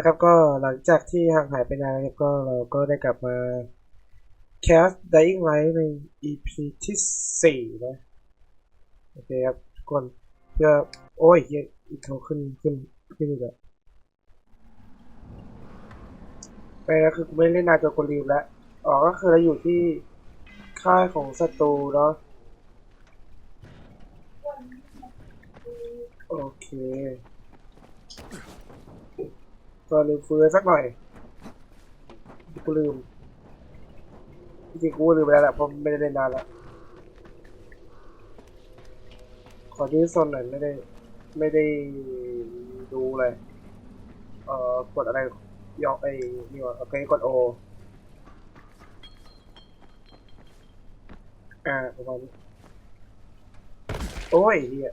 นะครับก็หลังจากที่ห่างหายไปนานนะครับก็เราก็ได้กลับมา Cast Dying Light ใน EP ที่สี่นะ โอเคครับทุกคนเพื่อโอ้ยยอีกเขาขึ้นขึ้นขึ้นอีกแล้วไปแล้วคือไม่เล่นนานจนกูลืมแล้วอ๋อก็คือเราอยู่ที่ค่ายของศัตรูเนาะโอเค ก็ลืมฟื้นสักหน่อยกูลืมจริงๆกูลืมไปแล้วแหละเพราะไม่ได้เล่นนานแล้วขอที่โซนหน่อยไม่ได้ ไม่ได้ดูเลย เอ่อกดอะไรยอกไอ้นี่วะโอเคกดโออ่าประมาณนี้โอ้ยเฮีย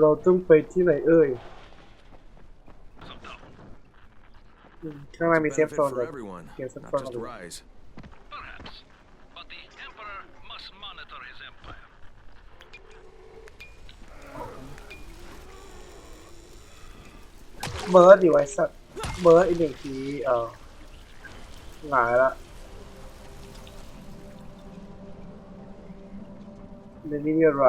เราต้องไปที่ไหนเอ่ยอืมข้างในมีเซฟ Benefit โซน for เลย everyone, Yes, not for just everyone. Rise. Perhaps. But the Emperor must monitor his empire. เบิร์ดดีไว้สักเบิร์ดอีกหนึ่งทีเออหงายละในนี้มีอะไร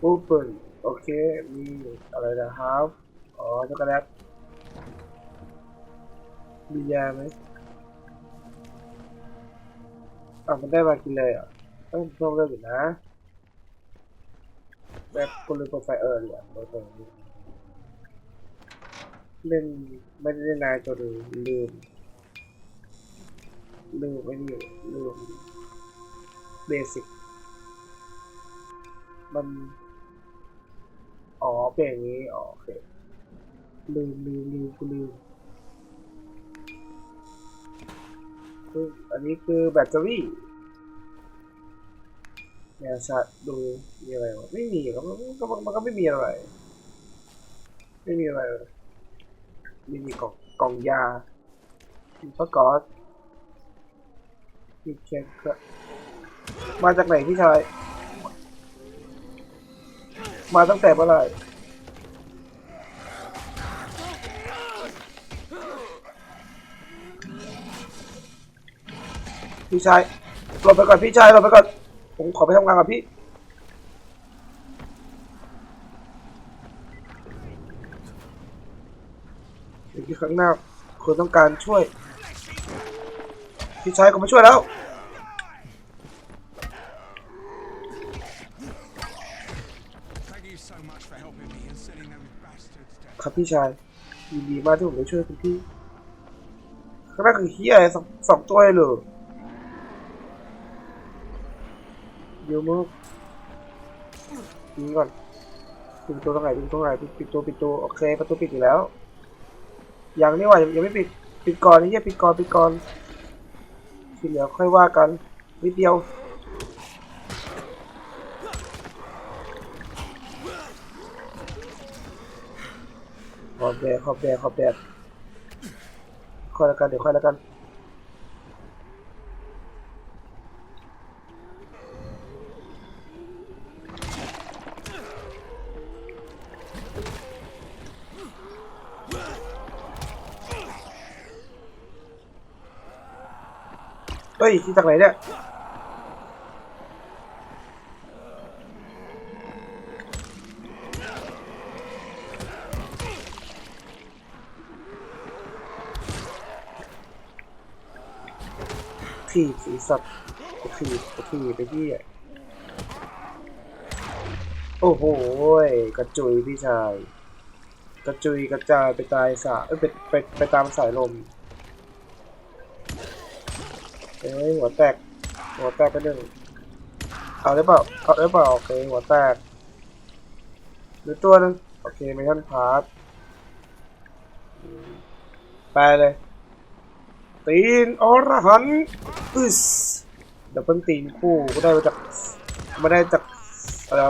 ปูเปิลโอเค มีอะไรนะฮาฟอ๋อช็อกโกแลตมียาไหมอะมันได้มากินเลยอะต้องเพิ่มเรื่องอยู่นะ แบบกูลืมเปิดไฟเออร์เลยอะเปิดไฟนี้เล่นไม่ได้เล่นนานจนลืม ลืมไม่นี่ลืมเบสิกมัน อ๋อเป็นอย่างนี้อ๋อโอเคลืมลืมลืมกูลืมคืออันนี้คือแบตเตอรี่เนี่ยชัดดูมีอะไรวะไม่มีก็มันก็มันก็ไม่มีอะไร ไม่มีอะไรเลยนี่มีกล่องกล่องยามีพระกอสมีแค่กระมาจากไหนพี่ชายมาตั้งแต่เมื่อไหร่ พี่ชายหลบไปก่อนพี่ชายหลบไปก่อนผมขอไปทำงานกับพี่เดี๋ยวที่ข้างหน้าคุณต้องการช่วย พี่ชายก็มาช่วยแล้ว Thank you so much for helping me and sending those bastards down. ครับพี่ชายยินดีมากที่ผมได้ช่วยคุณพี่ข้างหน้าคือเฮียอะไรสองสองตัวเลยเหรอเดี๋ยวมึงยิงก่อนปิดประตัวตรงไหนปิดตรงไหนปิดปิดตัวปิดตัวโอเคประตูปิดอยู่แล้วยังนี่ว่ายังยังไม่ปิดปิดก่อนนี่เฮียปิดก่อนปิดก่อนที่เหลือค่อยว่ากันนิดเดียวขอบแดดขอบแดดขอบแดดค่อยแล้วกันเดี๋ยวค่อยแล้วกัน ฮ้ยที่จากไหนเนี่ยถีบสีสัตว์ถีบถีบไปที่โอ้โหกระจุยพี่ชาย กระจุยกระจายไปตายสาเอ้ยไปไปไปตามสายลม เอ้ยหัวแตก หัวแตกไปหนึ่งเอาได้เปล่าเอาได้เปล่าโอเคหัวแตกหรือตัวหนึงโอเคไม่ทันพาร์ทไปเลย ตีนอรหันอึสเดับเบิลตีนคู่ก็ได้มาจากมาได้จากอะไร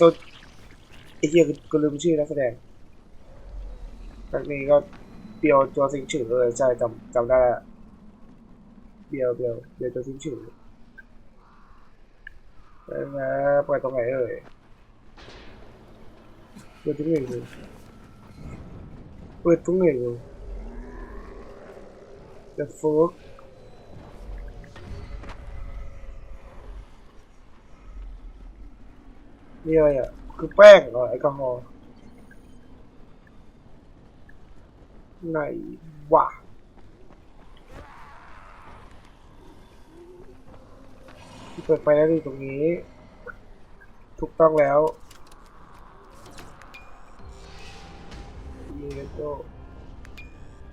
สุดไอ้เหี้ยกูลืมชื่อนักแสดงครั้งนี้ก็เปียวตัวสิงฉือเออใช่จำจำได้แล้ว biểu biểu để cho chính chủ. Em à, quay tao mày rồi quên tiếng người rồi. Quên tiếng người rồi. The fuck đi rồi à cứ bang rồi alcohol này wow เปิดไฟแล้วดีตรงนี้ ถูกต้องแล้วนี่ก็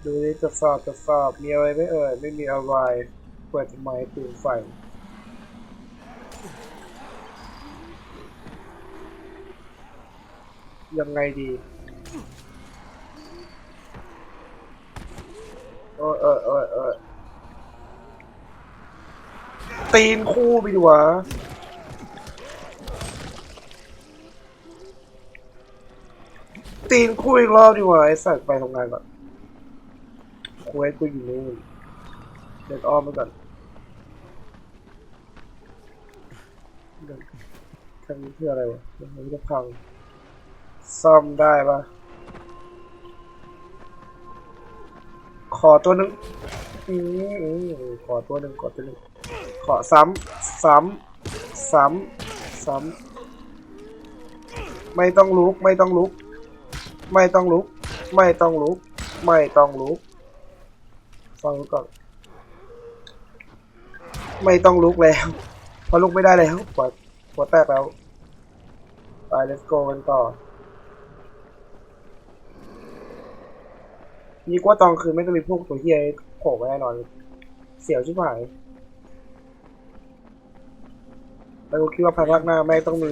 ดูนี่ตรวจสอบตรวจสอบมีอะไรไม่เอ่ยไม่มีอะไรเปิดทำไมปืนไฟยังไงดีเออเออเออเออ ตีนคู่ไปดีวะตีนคู่อีกรอบดีกว่าไอ้สัตว์ไปทำงานก่อนคุยกูอยู่นู่นเดินอ้อมไปก่อนเดินทางนี้เพื่ออะไรวะมันจะพังซ่อมได้ปะขอตัวหนึ่งอือืมขอตัวหนึ่งขอตัวหนึ่ง ขอซ้ำซ้ำซ้ำซ้ำไม่ต้องลุกไม่ต้องลุก ไม่ต้องลุก ไม่ต้องลุก ไม่ต้องลุกฟังก่อนไม่ต้องลุกแล้วเพราะลุกไม่ได้แล้วปวดปวดแตกแล้วไป let's go กันต่อนี่กว่าตอนคืนไม่ต้องมีพวกตัวเฮียโผล่มาแน่นอน เสียวชิบหาย แล้วกูคิดว่าภายภาคหน้าแม่งต้องมี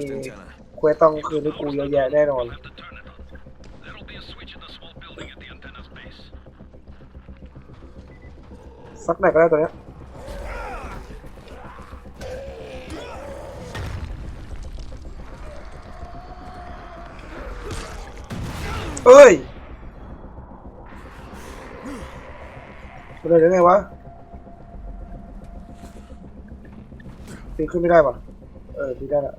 เควสตอนคืนให้กูเยอะแยะแน่นอน สักไหนก็ได้ตัวเนี้ยเอ้ยมันเลยได้ไงวะปีนขึ้นไม่ได้ปะ เออปีนได้ละ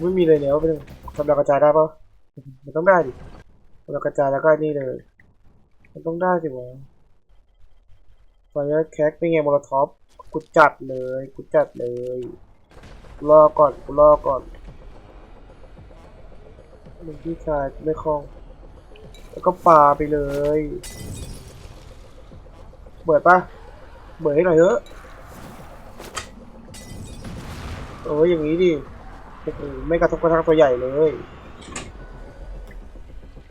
ไม่มีเลยแล้วเป็นทำดาวกระจายได้ปะมันต้องได้ดิทำดาวกระจายแล้วก็นี่เลย มันต้องได้สิวะไฟแคคเป็นไงมโลท็อปกูจัดเลยกูจัดเลย รอก่อนกูรอก่อนมึงพี่ชายไม่คล่อง แล้วก็ปาไปเลยเบิดปะเบิดให้หน่อยเถอะเอออย่างนี้ดิโอ้โหไม่กระทบกระทั่งตัวใหญ่เลย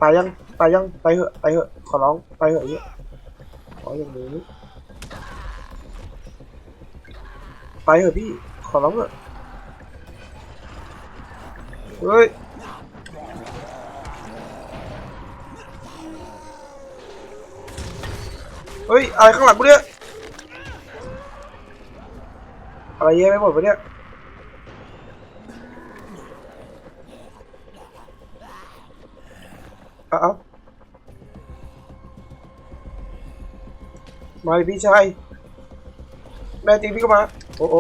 ตายยังตายยังไปเหอะไปเหอะขอร้องไปเหอะอย่างนี้ขออย่างนี้ไปเหอะพี่ขอร้องเถอะ เฮ้ยเฮ้ย อะไรข้างหลังกูเนี่ยอะไรเยอะไปหมดวะเนี่ยเอาเอามาพี่ชายแน่จริงพี่ก็มา โอ้โอ้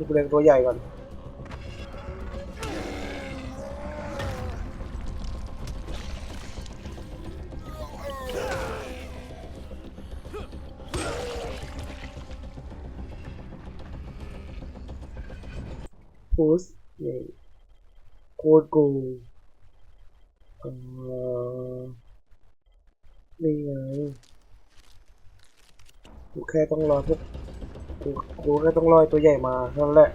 ดูกูเล็งตัวใหญ่ก่อนโพสนี่โคตรกงเอ่อนี่ไงกูแค่ต้องรอพวก กูกูแค่ต้องรอไอ้ตัวใหญ่มาเท่านั้นแหละ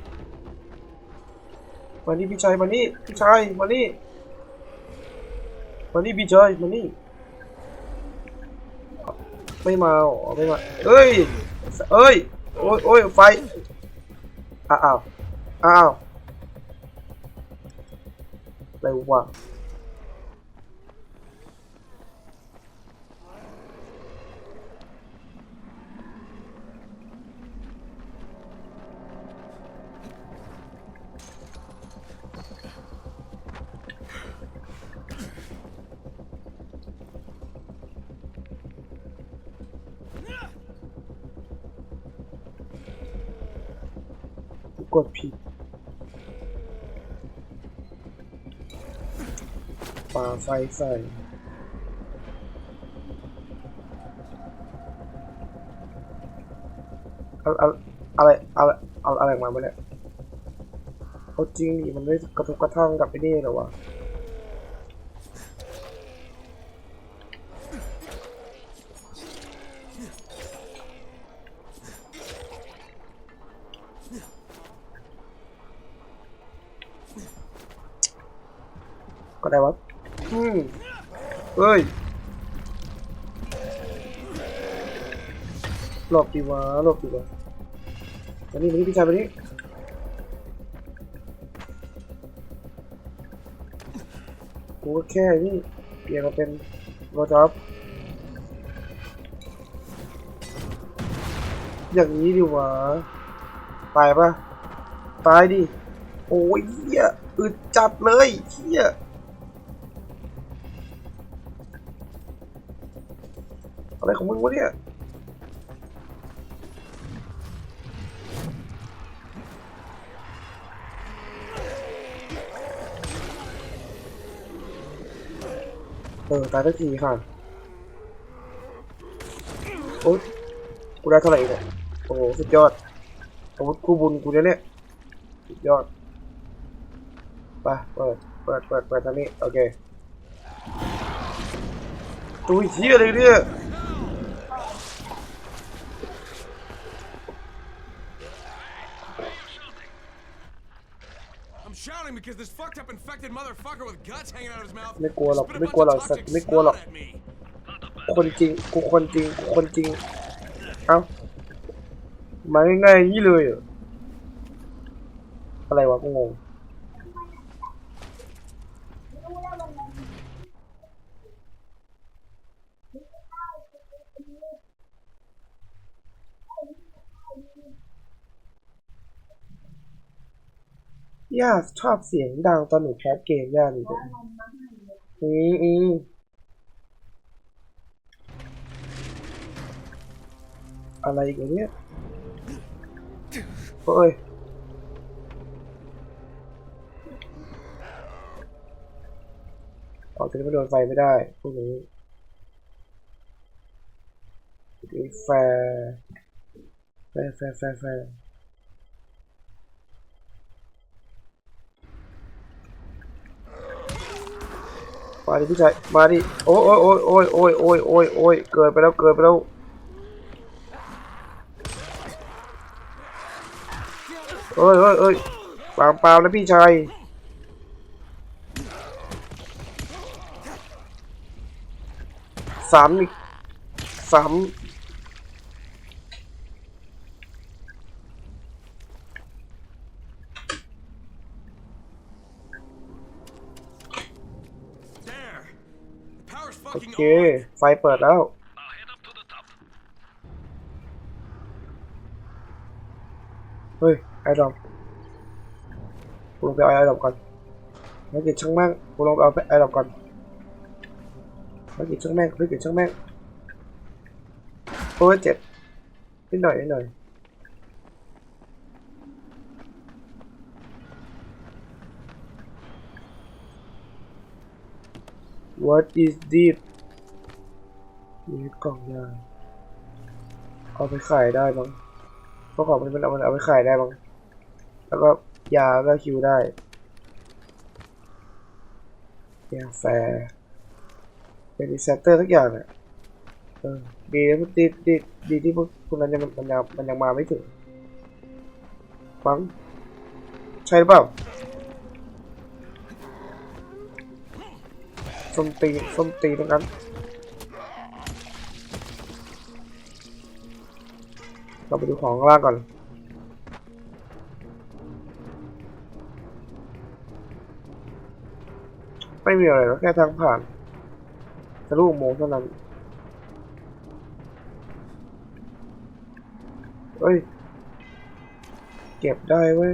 มานี่พี่ชายมานี่พี่ชายมานี่มานี่พี่ชายมานี่ไม่มาหรอไม่มาเอ้ยเอ้ยโอ้ยโอ้ยไฟอ้าวอ้าวอะไรวะ กดผิด ป่าไฟใส่เอาเอาอะไรเอาเอาอะไรมาไม่ได้เอาจริงดิมันไม่กระทบกระทั่งกับไอ้นี่หรอวะ หลบดีวะหลบดีวะมานี่มานี่พี่ชายมานี่กูก็แค่นี่เปลี่ยนมาเป็นโรจ็อบอย่างนี้ดีวะตายปะตายดิ โอ้ยเหี้ยอึดจัดเลยเหี้ยอะไรของมึงวะเนี่ย ออตายทักทีค่ะโอ๊ยกูได้เท่าไหร่เนี่ยโอ้โหสุดยอดอาวุธคู่บุญกูเนี่ยเนี่ยสุดยอดไปเปิดเปิดเปิดเปิดทางนี้โอเคตัวเฮียอะไรเนี่ย I'm shouting because this fucked up infected motherfucker with guts hanging out of his mouth ไม่กลัวหรอก spit a ไม่ bunch กลัวหรอก of สัต toxic ว์ไม่กลัวหรอก snot at me. คนจริง กูคนจริง กูคนจริง เอ้ามาง่ายๆอย่างนี้เลยเหรออะไรวะกูงง ย่าชอบเสียงดังตอนหนูแคสเกมย่านี่เลยอืมอืมอะไรอีกเนี่ยเฮ้ยออกจากนี้ไม่โดนไฟไม่ได้ พวกนี้อีแฟร์แฟร์แฟร์แฟร์แฟร์ มาดิพี่ชายมาดิโอ้ยโอ้ยโอ้ยโอ้ยโอ้ยโอ้ยโอ้ยเกิดไปแล้วเกิดไปแล้วเอ้ยเอ้ยเอ้ยปามปามนะพี่ชายสามอีกสาม There. The power's โอ fucking เค ไฟเปิดแล้ว เฮ้ย ไอ้ดอมกูลงไปเอาไอ้ดอมก่อนไม่กินช่างแม่งกูลงไปเอาไอ้ดอมก่อนไม่กินช่างแม่งไม่กินช่างแม่งโอ้ยเจ็บนิดหน่อยนิดหน่อย What is this มีกล่องยาเอาไปขายได้บ้างเพราะของมันมันเอามันเอาไปขายได้บ้างแล้วก็ยาก็คิวได้ยาแฟร์เป็นดีเซตเตอร์ทุกอย่างอะเออดีนะดีดีดีที่พวกพวกนั้นยังมันยังมันยังมาไม่ถึงฟังใช่หรือเปล่าส้มตีส้มตีตรงนั้น เราไปดูของข้างล่างก่อน ไม่มีอะไรแล้วแค่ทางผ่านทะลุโมงเท่านั้นเฮ้ย เก็บได้เว้ย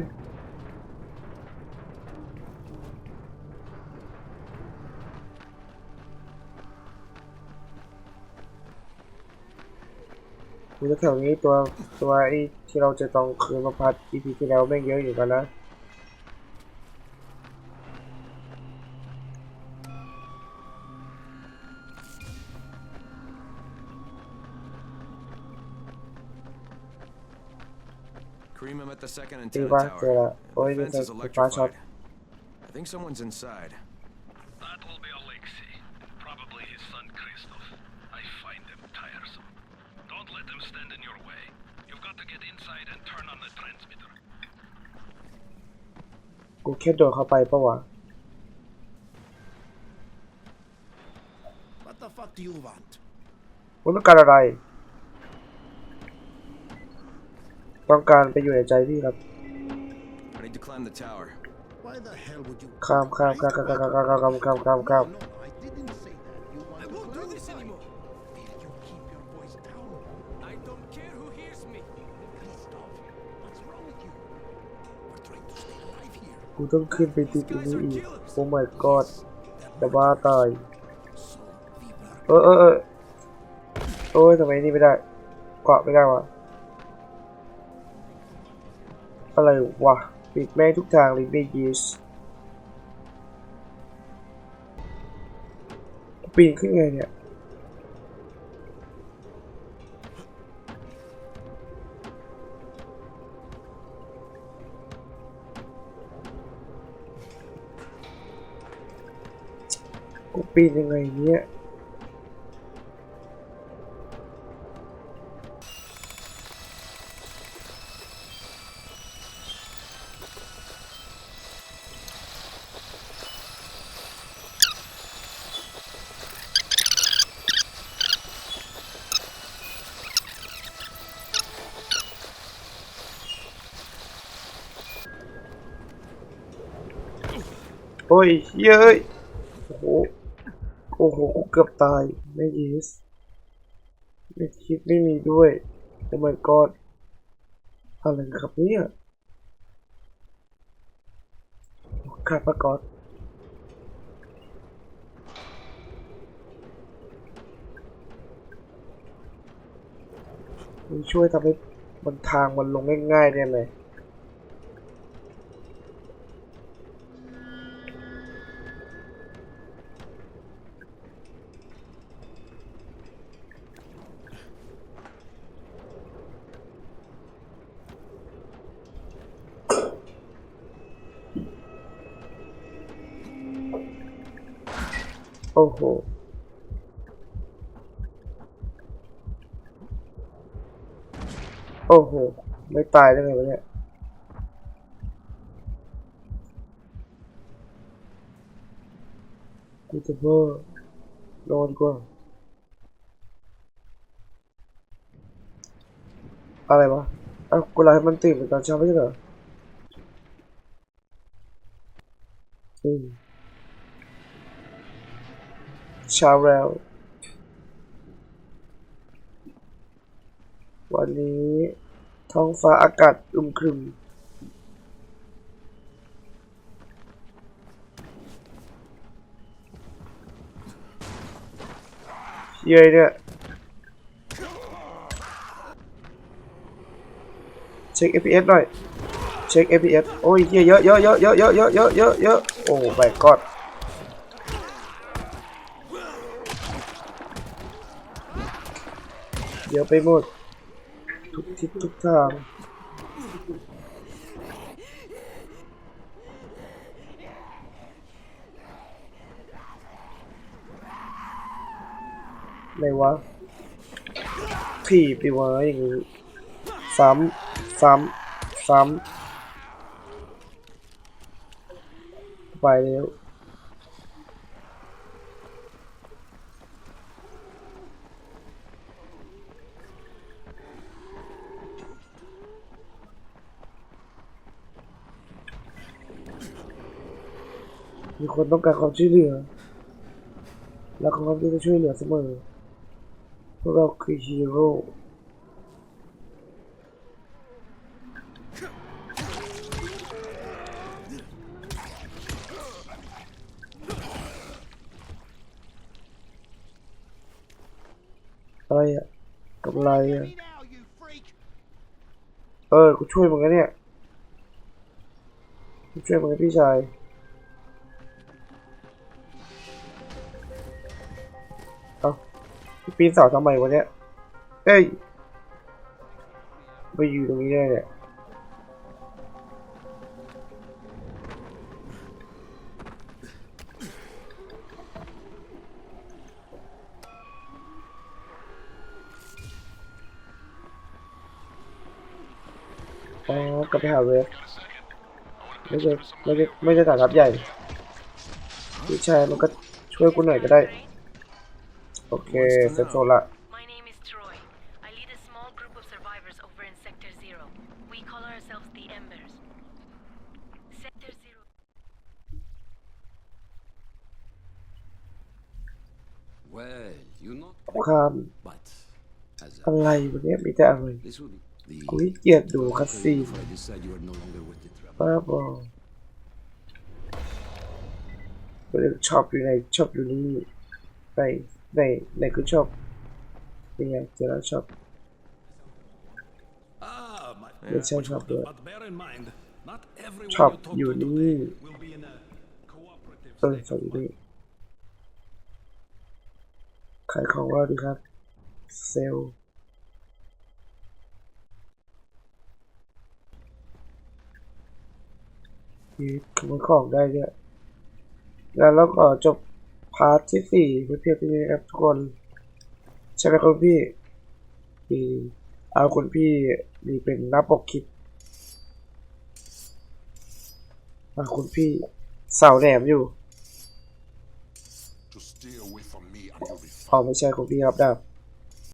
กูจะแถวนี้ตัวตัวไอ้ที่เราจะต้องคืนมาพัด EP ที่แล้วแม่งเยอะอยู่กันนะ Cream him at the second จริง antenna ปะเจอ tower. ละโอ้ย The นี่ fence ใส่ is ไฟฟ้าช็อต electrified. I think someone's inside. กูแค่โดดเข้าไปปะวะ What the fuck do you want? มึงต้องการอะไร ต้องการไปอยู่ในใจพี่ครับ I need to climb the tower. Why the hell would you? ข้ามข้ามข้ามข้ามข้ามข้ามข้ามข้ามข้ามข้าม No, ต้องขึ้นไปติดตรงนี้อีก โอ้ my god จะบ้าตาย เออเออเออโอ้ยทำไมนี่ไม่ได้เกาะไม่ได้วะ อะไรวะ ปิดแม่ทุกทางเลยไม่ยีสปีนขึ้นไงเนี่ย ปีนยังไงเนี่ยโอ้ยเย้ยโอ้โห อ้โหกูเกือบตาย ไม่ยีสไม่คิดไม่มีด้วยโอ้ my god อะไรครับเนี่ยครับปะกอดมันช่วยทำให้มันทางมันลงง่ายๆได้ไหม อ้โหโอ้โห ไม่ตายได้ไงวะเนี่ยกูจะเพ้อนอนก่อนอะไรวะเอ้ากูไลให้มันตื่นเป็นตอนเช้าไม่ใช่เหรออืม ช้าแล้ววันนี้ท้องฟ้าอากาศอึมครึม เย้ยเนี่ยเช็ค FPS หน่อย เช็ค FPS โอ้ยเยอะเยอะเยอะเยอะเยอะเยอะเยอะเยอะเยอะเยอะโอ้ my god เยอะไปหมด ทุกทิศทุกทางไหนวะถีบดีวะอย่างงี้ซ้ำซ้ำซ้ำไปแล้ว มีคนต้องการความช่วยเหลือ และเขาพร้อมที่จะช่วยเหลือเสมอพวกเราคือฮีโร่อะไรอะกำไรอะ Now, you เออ กูช่วยมึงแล้วเนี่ย กูช่วยมึงนะพี่ชาย ปีนเสาทำไมวะเนี่ยเอ้ยไปอยู่ตรงนี้ได้เนี่ยอ๋อกลับไปหาเวฟไม่ใช่ไม่ใช่ไม่ใช่ฐานทัพใหญ่พี่ชายมันก็ช่วยกูหน่อยก็ได้ โอเคเสร็จโซนละ My name is Troy. I lead a small group of survivors over in Sector Zero. We call ourselves the Embers. Sector Zero. Well, you not ข้าม but as อะ a, ไรวันนี้มีแต่อะไร this would the กูขี้เกียจดูคัสซีน if I decide you are no longer with the trouble. บ้าบอกูเลยชอบอยู่ในชอบอยู่นี่ใน ในในคือชอบนี่ไงเจอแล้วชอบ Ah, my Let's change up the- But bear in mind, not everyone ชอบ you talk อยู่ to นี่ today will be in a cooperative เออ state ชอบ of อยู่นี่ mind. ขายของว่าดีครับ เซลลมีขโมยของได้ด้วยแล้วเราก็จบพาร์ทที่สี่เพียงเท่านี้ครับทุกคนใช่ไหมคุณพี่ดีเอาคุณพี่ดีเป็นหน้าปกคลิปเอาคุณพี่เสาแหลมอยู่ To stay away from me and you'll be อ๋อไม่ใช่คุณพี่ครับดาบ